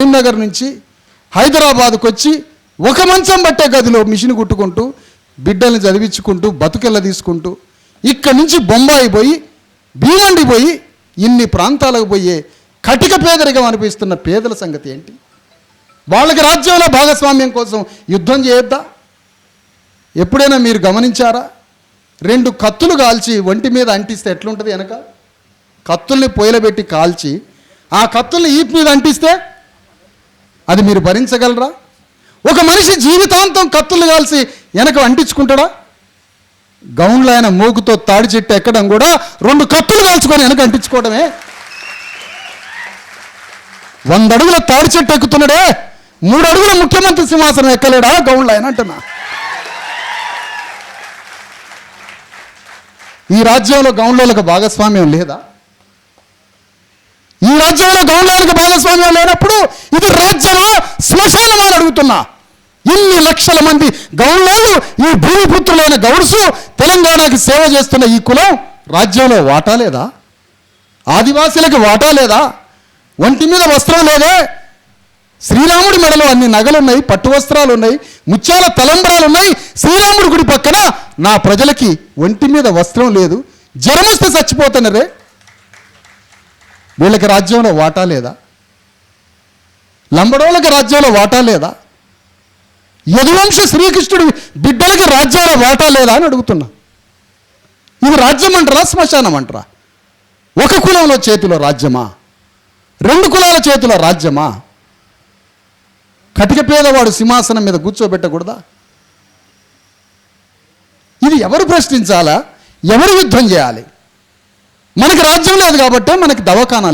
కరీంనగర్ నుంచి హైదరాబాద్కు వచ్చి ఒక మంచం పట్టే గదిలో మిషన్ కుట్టుకుంటూ బిడ్డల్ని చదివించుకుంటూ బతుకెళ్ళ తీసుకుంటూ ఇక్కడి నుంచి బొంబాయి పోయి భీమండి పోయి ఇన్ని ప్రాంతాలకు పోయే కటిక పేదరికం అనిపిస్తున్న పేదల సంగతి ఏంటి? వాళ్ళకి రాజ్యంలో భాగస్వామ్యం కోసం యుద్ధం చేయొద్దా? ఎప్పుడైనా మీరు గమనించారా? రెండు కత్తులు కాల్చి ఒంటి మీద అంటిస్తే ఎట్లుంటుంది వెనక? కత్తుల్ని పొయ్యిలబెట్టి కాల్చి ఆ కత్తుల్ని ఈపు మీద అంటిస్తే అది మీరు భరించగలరా? ఒక మనిషి జీవితాంతం కత్తులు కాల్సి వెనక అంటించుకుంటాడా? గౌన్లో ఆయన మూకుతో తాడి చెట్టు ఎక్కడం కూడా రెండు కత్తులు కాల్చుకొని వెనక అంటించుకోవడమే. వంద అడుగుల తాడి చెట్టు ఎక్కుతున్నాడే మూడు అడుగుల ముఖ్యమంత్రి సింహాసనం ఎక్కలేడా? గౌన్లో ఆయన అంటున్నా. ఈ రాజ్యంలో గౌన్లోలకు భాగస్వామ్యం లేదా? ఈ రాజ్యంలో గౌండానికి భాగస్వామ్యం లేనప్పుడు ఇది రాజ్యమా? శ్మశానమా అని అడుగుతున్నా. ఇన్ని లక్షల మంది గౌండ్లాలు ఈ భూమిపుత్రులైన గౌడ్సు తెలంగాణకి సేవ చేస్తున్న ఈ కులం రాజ్యంలో వాటా లేదా? ఆదివాసీలకు వాటా లేదా? ఒంటి మీద వస్త్రం లేదే? శ్రీరాముడి మెడలో అన్ని నగలున్నాయి పట్టు వస్త్రాలు ఉన్నాయి ముత్యాల తలంబరాలు ఉన్నాయి శ్రీరాముడి గుడి పక్కన నా ప్రజలకి ఒంటి మీద వస్త్రం లేదు. జ్వరం వస్తే చచ్చిపోతున్నరే? వీళ్ళకి రాజ్యంలో వాటా లేదా? లంబడోళ్ళకి రాజ్యంలో వాటా లేదా? యదువంశ శ్రీకృష్ణుడి బిడ్డలకి రాజ్యంలో వాటా లేదా అని అడుగుతున్నా. ఇది రాజ్యం అంటారా శ్మశానం అంటారా? ఒక కులంలో చేతిలో రాజ్యమా? రెండు కులాల చేతిలో రాజ్యమా? కటిక పేదవాడు సింహాసనం మీద కూర్చోబెట్టకూడదా? ఇది ఎవరు ప్రశ్నించాలా? ఎవరు యుద్ధం చేయాలి? మనకి రాజ్యం లేదు కాబట్టి మనకి దవాఖానా